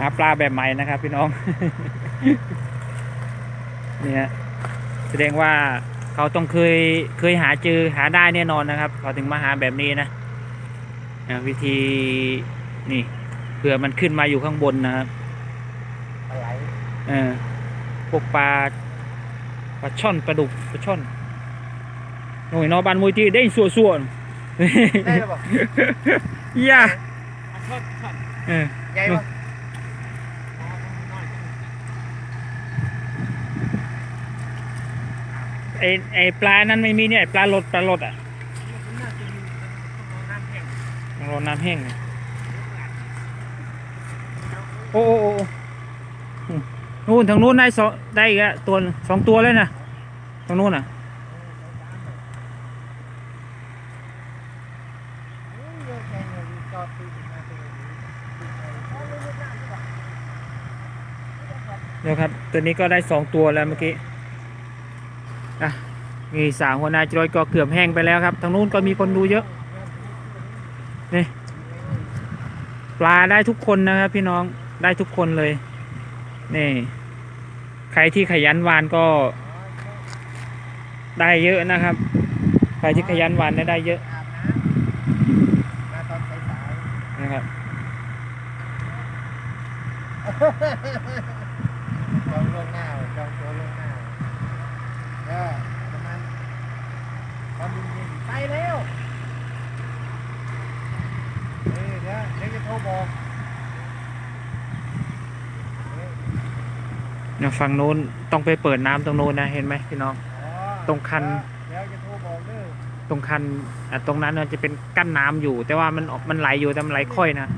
หาปลาแบบใหม่นะครับ พี่น้อง เนี่ยแสดงว่าเขาต้องเคยเคยหาเจอหาได้แน่นอนนะครับ เขาถึงมาหาแบบนี้นะอ่าวิธีนี่เผื่อมันขึ้นมาอยู่ข้างบนนะครับปลาไหลเออพวกปลาปลาช่อนปลาดุกปลาช่อนหน่วยนอบันมวยที่ได้ส่วนส่วนได้หรือเปล่าๆย่าเออใหญ่ปะ ไอไอปลานั้นไม่มีเนี่ยปลาลดปลาลดอะต้องรอน้ำแห้งโอ้โอ้โอ้โอ้นู่นทางนู้นได้สองได้อีกตัวสองตัวเลยนะทางนู้นอะเดี๋ยวครับตัวนี้ก็ได้สองตัวแล้วเมื่อกี้ อะมีสามหัวน้าจรอยก็เกือบแห้งไปแล้วครับ ทางนู้นก็มีคนดูเยอะ นี่ ปลาได้ทุกคนนะครับ พี่น้องได้ทุกคนเลย นี่ ใครที่ขยันวานก็ ได้เยอะนะครับ ใครที่ขยันวานได้ได้เยอะนะครับ ๆจองล่วงหน้าจองตัวล่วงหน้าก็ประมาณตอนเย็นๆไปเร็วเฮ้ยเดี๋ยว เดี๋ยวจะโทรบอกเฮ้ยเนี่ยฝั่งนู้นต้องไปเปิดน้ำตรงนู้นนะเห็นไหมพี่น้องอ๋อตรงคันเดี๋ยวจะโทรบอกเด้อตรงคันอะตรงนั้นมันจะเป็นกั้นน้ำอยู่ แต่ว่ามันออกมันไหลอยู่แต่มันไหลค่อยนะ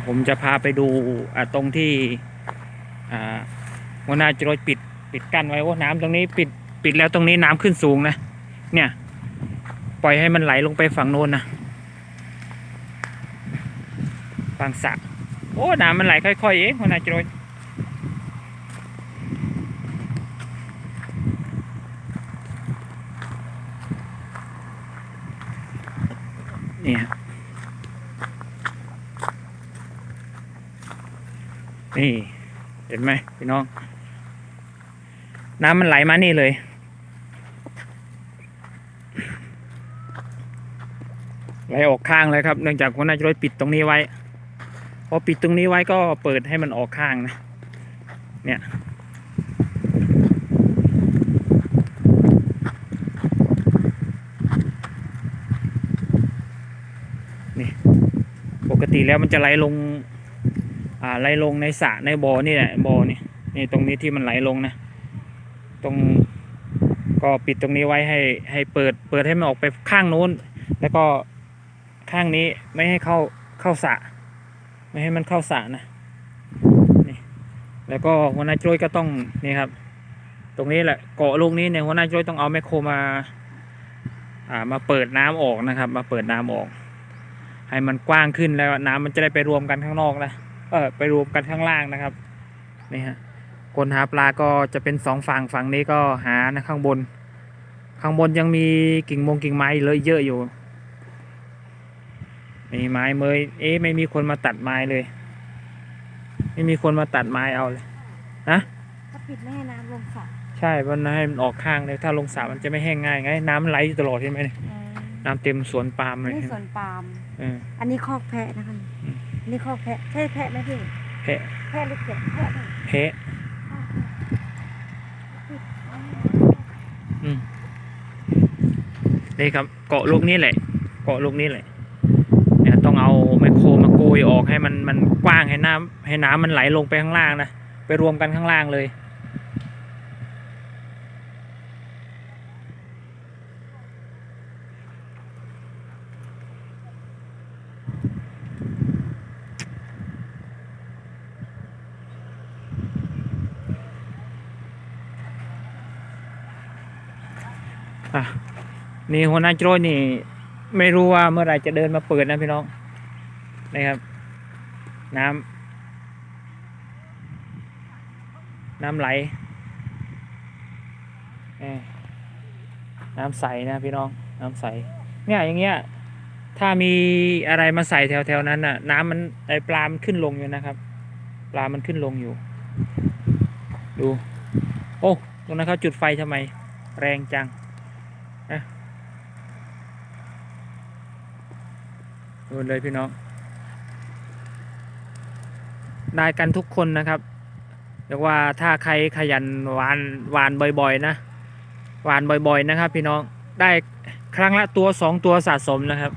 ยวผมจะพาไปดูตรงที่อ่าหัวหน้าจรวดปิดปิดกั้นไว้ว่าน้ำตรงนี้ปิดปิดแล้วตรงนี้น้ำขึ้นสูงนะ เนี่ย ปล่อยให้มันไหลลงไปฝั่งโน้นนะฝั่งสระโอ้น้ำมันไหลค่อยๆเองหัวหน้าจรวดนี่ฮ นี่เห็นไหมพี่น้อง น้ำมันไหลมานี่เลย ไหลออกข้างเลยครับ เนื่องจากหัวหน้าจะรปิดตรงนี้ไว้ พอปิดตรงนี้ไว้ก็เปิดให้มันออกข้างนะ เนี่ยนี่ปกติแล้วมันจะไหลลง อ่าไหลลงในสระในบ่อนี่แหละบ่อนี่นี่ตรงนี้ที่มันไหลลงนะ ตรงก็ปิดตรงนี้ไว้ให้ให้เปิดเปิดให้มันออกไปข้างโน้น แล้วก็ข้างนี้ไม่ให้เข้าเข้าสระไม่ให้มันเข้าสระนะนี่แล้วก็หัวหน้าจ้ยก็ต้องนี่ครับ ตรงนี้แหละเกาะลูกนี้เนี่ยหัวหน้าจ้ยต้องเอาแมคโครมาอ่ามาเปิดน้ำออกนะครับ มาเปิดน้ำออก ให้มันกว้างขึ้นแล้วน้ำมันจะได้ไปรวมกันข้างนอกนะ เออไปรวมกันข้างล่างนะครับนี่ฮะคนหาปลาก็จะเป็นสองฝั่งฝั่งนี้ก็หานะข้างบน ข้างบนยังมีกิ่งมงกิ่งไม้เลยเยอะอยู่มีไม้เมยเอ๊ะไม่มีคนมาตัดไม้เลย ไม่มีคนมาตัดไม้เอาเลยถ้าปิดไม่ให้น้ำลงสระใช่เพราะให้มันออกข้างเลยถ้าลงสระมันจะไม่แห้งง่ายไงน้ำมันไหลอยู่ตลอดเห็นไหมเนี่ยน้ำเต็มสวนปาล์มเลยนี่สวนปาล์มเอออันนี้คอกแพะนะคะอืมอั นนี้คอกแพะใช่แพะไหมพี่แพะแพะหรือเก็บแพะเนี่ยแพะอืมนี่ครับเกาะลูกนี้แหละ เกาะลูกนี้แหละเนี่ยต้องเอาแมคโครมาโกยออกให้มันมันกว้างให้น้ำให้น้ำมันไหลลงไปข้างล่างนะไปรวมกันข้างล่างเลย อะนี่หัวหน้าโจ้นี่ ไม่รู้ว่าเมื่อไหรจะเดินมาเปิดนะพี่น้องนะครับ น้ำน้ำไหลน้ำใสนะพี่น้อง น้ำใส เนี่ยอย่างเงี้ย ถ้ามีอะไรมาใส่แถวๆนั้นน่ะ น้ำมันไอปลา มันขึ้นลงอยู่นะครับ ปลา มันขึ้นลงอยู่ ดู โอ้ ตรงนั้นเขาจุดไฟทำไม แรงจังนะ ดูเลยพี่น้อง ได้กันทุกคนนะครับเรียกว่าถ้าใครขยันหวานหวานบ่อยๆ นะหวานบ่อยๆนะครับ พี่น้องได้ครั้งละตัวสองตัวสะสมนะครับ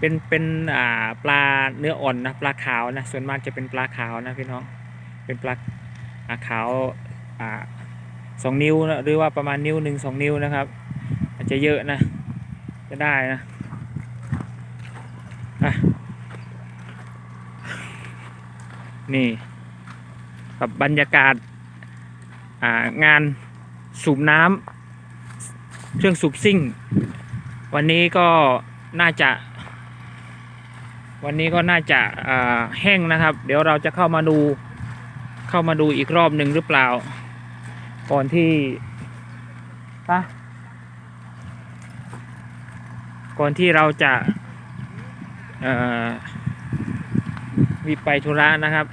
เป็นเป็นอ่าปลาเนื้ออ่อนนะปลาขาวนะส่วนมากจะเป็นปลาขาวนะพี่น้องเป็นปลาขาวอ่าสองนิ้วนะหรือว่าประมาณนิ้วหนึ่งสองนิ้วนะครับอาจจะเยอะนะจะได้นะ นี่กับบรรยากาศางานสูบน้ำเครื่องสูบซิ่ง วันนี้ก็น่าจะ วันนี้ก็น่าจะาแห้งนะครับ เดี๋ยวเราจะเข้ามาดูเข้ามาดูอีกรอบหนึ่งหรือเปล่า ก่อนที่ปะก่อนที่เราจะ มีไปธุระนะครับ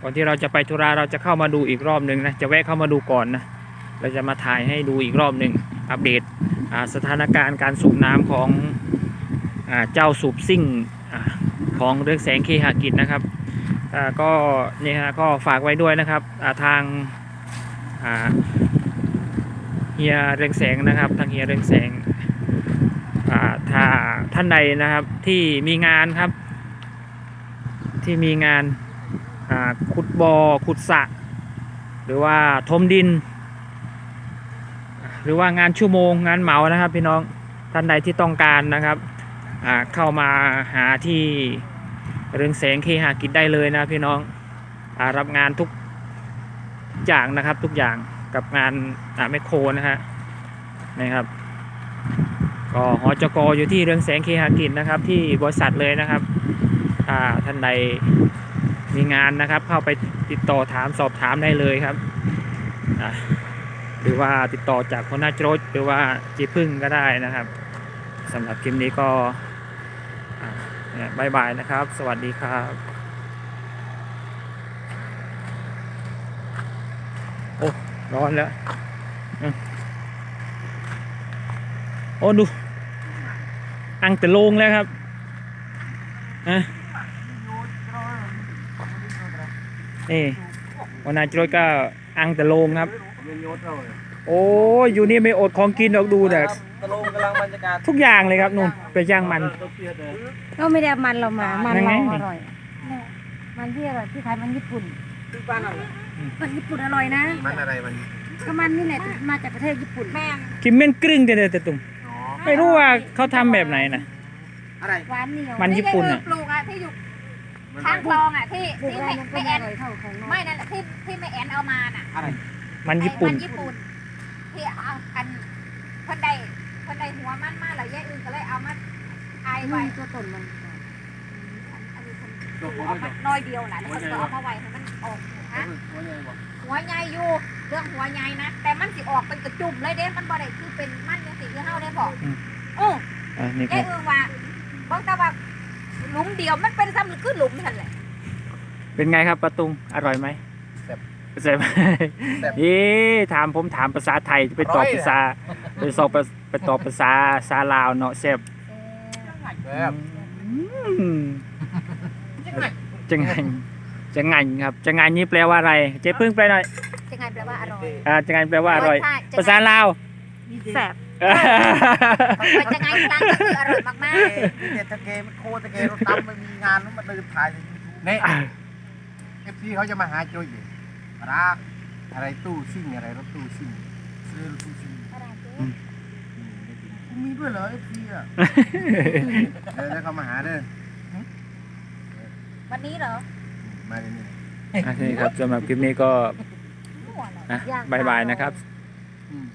ก่อนที่เราจะไปธุระเราจะเข้ามาดูอีกรอบหนึ่งนะ จะแวะเข้ามาดูก่อนนะ เราจะมาถ่ายให้ดูอีกรอบหนึ่งอัปเดตสถานการณ์การสูบน้ำของอเจ้าสูบซิ่งอของเรื่องแสงเคหากิจนะครับก็เนี่ยฮะก็ฝากไว้ด้วยนะครับาทางเฮียเรืองแสงนะครับ ทางเฮียเรืองแสง ถ้าท่านใดนะครับที่มีงานครับ ที่มีงานขุดบอ่อขุดสระหรือว่าทมดิน หรือว่างานชั่วโมงงานเหมานะครับ พี่น้องท่านใดที่ต้องการนะครับเข้ามาหาที่เรืองแสงเคหากิจได้เลยนะพี่น้องอรับงานทุกอย่างนะครับทุกอย่างกับงานอ่าแมคโครนะฮะนะครับ ก็หอจกอยู่ที่เรืองแสงเคหากิจนะครับ ที่บริษัทเลยนะครับถ้าท่านใดมีงานนะครับ เข้าไปติดต่อถามสอบถามได้เลยครับหรือว่าติดต่อจากคนหน้าโจรหรือว่าจีพึ่งก็ได้นะครับสำหรับคลิปนี้ก็เนี่ยบายบายนะครับ สวัสดีครับโอ้ร้อนแล้วโอ้ดู อังแต่โลงแล้วครับอะนี่วันนาโจรก็อังแต่โลงครับ โอ้ยอยู่นี่ไม่อดของกินหรอกดูแต่ตะลงกำลังบรรยากาศทุกอย่างเลยครับนุ่นไปย่างมันก็ไม่ได้เอามันเรามามันยังไงเราอร่อยเนี่ยมันที่อร่อยที่ขายมันญี่ปุ่นที่บ้านอะไรมันญี่ปุ่นอร่อยนะมันอะไรมันก็มันนี่แหละมาจากประเทศญี่ปุ่นแม่งกินเม่นกรึ้งแต่เดียวแต่ตุ่มอ๋อ ไม่รู้ว่าเขาทำแบบไหนนะ อะไร หวานเหนียวมันญี่ปุ่นอะปลูกอะที่อยู่มันข้างคลองอะที่ปลูกที่ได้ไม่มันก็ไม่ไม่แออนร่อยเท่าของนอกไม่นั่นแหละที่ที่ไม่แอนเอามาน่ะอะไร มันญี่ปุ่น ไอ้มันญี่ปุ่นที่เอาอันคนใดคนใดหัวมันมาแล้วแยกอื่นก็เลยเอามาไอายไว้ไว้ ตัวตนมันอันนี้คนเอามาน้อยเดียวน่ะแล้วคนก็เอามาไว้ให้มันออกฮะหัวใหญ่อยู่เรื่องหัวใหญ่นะแต่มันสิออกเป็นกระจุ่มเลยเด้มันบ่ได้คือเป็นมันยัง สิคือเฮาได้บอกอืมโอ้อะนี่คไอ้รับอื่นว่าบอกแต่ว่าหลุมเดียวมันเป็นซ้ำคือหลุมนั่นแหละเป็นไงครับปะตุงอร่อยไหมแซ่บแซ่บแซ่บเย้ถามผมถามภาษาไทยไปตอบอร่อย ภาษาไปสอบไปตอบภาษาซาลาวเนาะแซ่บแซ่บอืมจะไงจะไงครับจะไงนี่แปลว่าอะไร เจ๊พึ่งแปลหน่อยจะไงแปลว่าอร่อยอ่าจะไงแปลว่าอร่อยใช่ภาษาลาว แสบ มันจะไงพลังก็คืออร่อยมากเอ๊ะนี่เด็ดตะเกมันโคตะเกรถดำมันมีงานนู้นมาเดินถ่ายในยูทูบนี่เอฟซีเขาจะมาหาโจยอยู่รักอะไรตู้ซิ่งอะไรรถตู้ซิ่งซื้อรถตู้ซิ่งๆอืมคุณมีด้วยเหรอเอฟซีอะเดี๋ยวเขามาหาเด้อวันนี้เหรอมาเดี๋ยวนี้อะนี่ครับสำหรับคลิปนี้ก็มั่วเหรออะบายบายนะครับ อืม